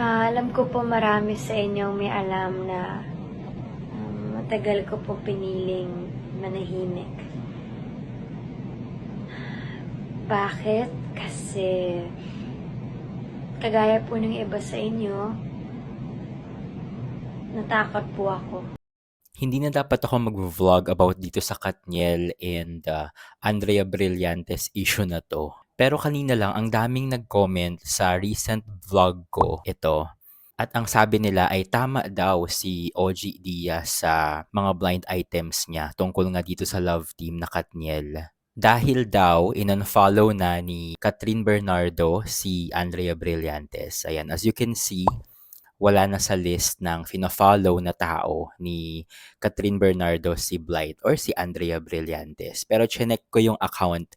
Ah, alam ko po marami sa inyong may alam na um, matagal ko po piniling manahimik. Bakit? Kasi kagaya po ng iba sa inyo, natakot po ako. Hindi na dapat ako mag-vlog about dito sa Katniel and uh, Andrea Brillantes issue na to. Pero kanina lang, ang daming nag-comment sa recent vlog ko ito. At ang sabi nila ay tama daw si OG Diaz sa mga blind items niya tungkol nga dito sa love team na Katniel. Dahil daw, in-unfollow na ni Catherine Bernardo si Andrea Brillantes. Ayan, as you can see, wala na sa list ng fina-follow na tao ni Catherine Bernardo si Blight or si Andrea Brillantes. Pero chinek ko yung account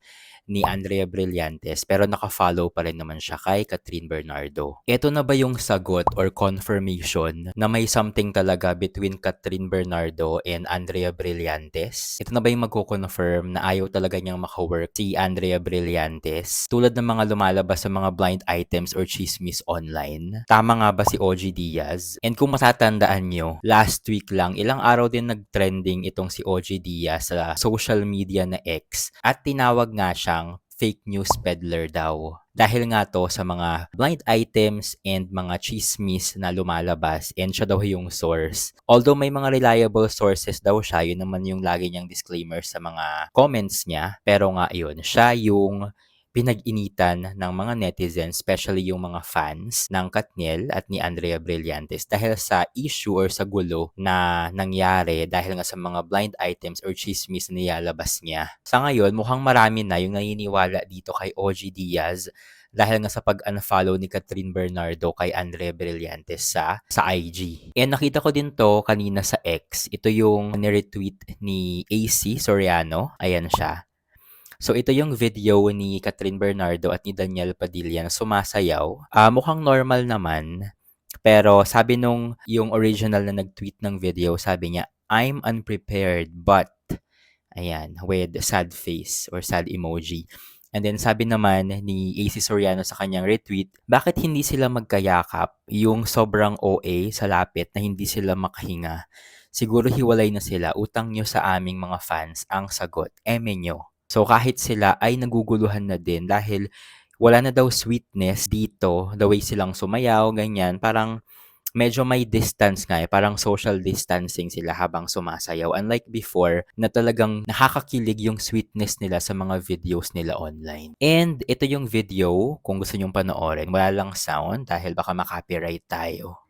ni Andrea Brillantes pero naka-follow pa rin naman siya kay Catherine Bernardo. Ito na ba yung sagot or confirmation na may something talaga between Catherine Bernardo and Andrea Brillantes? Ito na ba yung magko-confirm na ayaw talaga niyang makawork si Andrea Brillantes? Tulad ng mga lumalabas sa mga blind items or chismis online. Tama nga ba si OG Diaz? And kung matatandaan nyo, last week lang, ilang araw din nag-trending itong si OG Diaz sa social media na X at tinawag nga siyang fake news peddler daw. Dahil nga to sa mga blind items and mga chismis na lumalabas and siya daw yung source. Although may mga reliable sources daw siya, yun naman yung lagi niyang disclaimer sa mga comments niya. Pero nga yun, siya yung pinag-initan ng mga netizens, especially yung mga fans ng Katniel at ni Andrea Brillantes dahil sa issue or sa gulo na nangyari dahil nga sa mga blind items or chismis na nilalabas niya. Sa ngayon, mukhang marami na yung naniniwala dito kay OG Diaz dahil nga sa pag-unfollow ni Catherine Bernardo kay Andrea Brillantes sa sa IG. And nakita ko din to kanina sa X. Ito yung niretweet ni AC Soriano. Ayan siya. So ito yung video ni Catherine Bernardo at ni Daniel Padilla na sumasayaw. Ah, mukhang normal naman. Pero sabi nung yung original na nag-tweet ng video, sabi niya, I'm unprepared but ayan, with sad face or sad emoji. And then sabi naman ni AC Soriano sa kanyang retweet, bakit hindi sila magkayakap yung sobrang OA sa lapit na hindi sila makahinga? Siguro hiwalay na sila, utang nyo sa aming mga fans ang sagot, eme nyo. So kahit sila ay naguguluhan na din dahil wala na daw sweetness dito, the way silang sumayaw, ganyan, parang medyo may distance nga eh, parang social distancing sila habang sumasayaw. Unlike before, na talagang nakakakilig yung sweetness nila sa mga videos nila online. And ito yung video, kung gusto nyong panoorin, wala lang sound dahil baka makopyright tayo.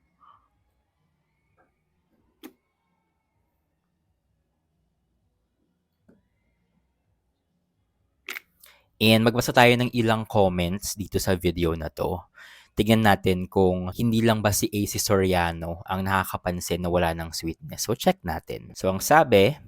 And magbasa tayo ng ilang comments dito sa video na to. Tingnan natin kung hindi lang ba si AC Soriano ang nakakapansin na wala ng sweetness. So check natin. So ang sabi,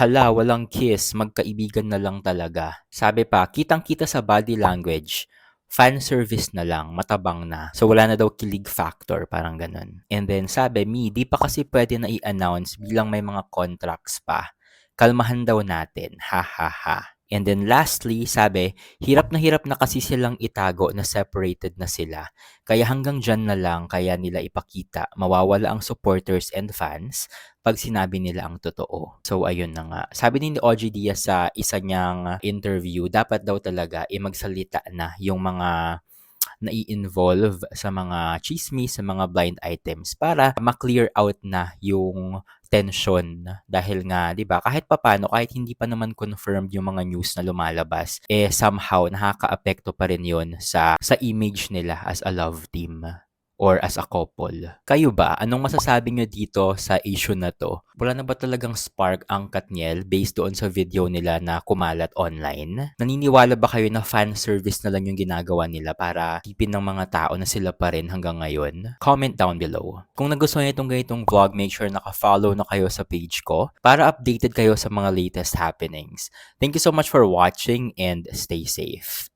hala, walang kiss, magkaibigan na lang talaga. Sabi pa, kitang-kita sa body language, fan service na lang, matabang na. So wala na daw kilig factor, parang ganun. And then sabi, mi, di pa kasi pwede na i-announce bilang may mga contracts pa. Kalmahan daw natin, ha ha ha. And then lastly, sabi, hirap na hirap na kasi silang itago na separated na sila. Kaya hanggang dyan na lang kaya nila ipakita, mawawala ang supporters and fans pag sinabi nila ang totoo. So ayun na nga. Sabi ni OG Diaz sa isa niyang interview, dapat daw talaga i magsalita na yung mga nai-involve sa mga chismis, sa mga blind items para ma-clear out na yung tension. Dahil nga 'di ba kahit papano kahit hindi pa naman confirmed yung mga news na lumalabas eh somehow nakakaapekto pa rin yon sa sa image nila as a love team or as a couple. Kayo ba, anong masasabi nyo dito sa issue na to? Wala na ba talagang spark ang Katniel based doon sa video nila na kumalat online? Naniniwala ba kayo na fan service na lang yung ginagawa nila para tipin ng mga tao na sila pa rin hanggang ngayon? Comment down below. Kung nagustuhan nyo itong ganitong vlog, make sure naka-follow na kayo sa page ko para updated kayo sa mga latest happenings. Thank you so much for watching and stay safe.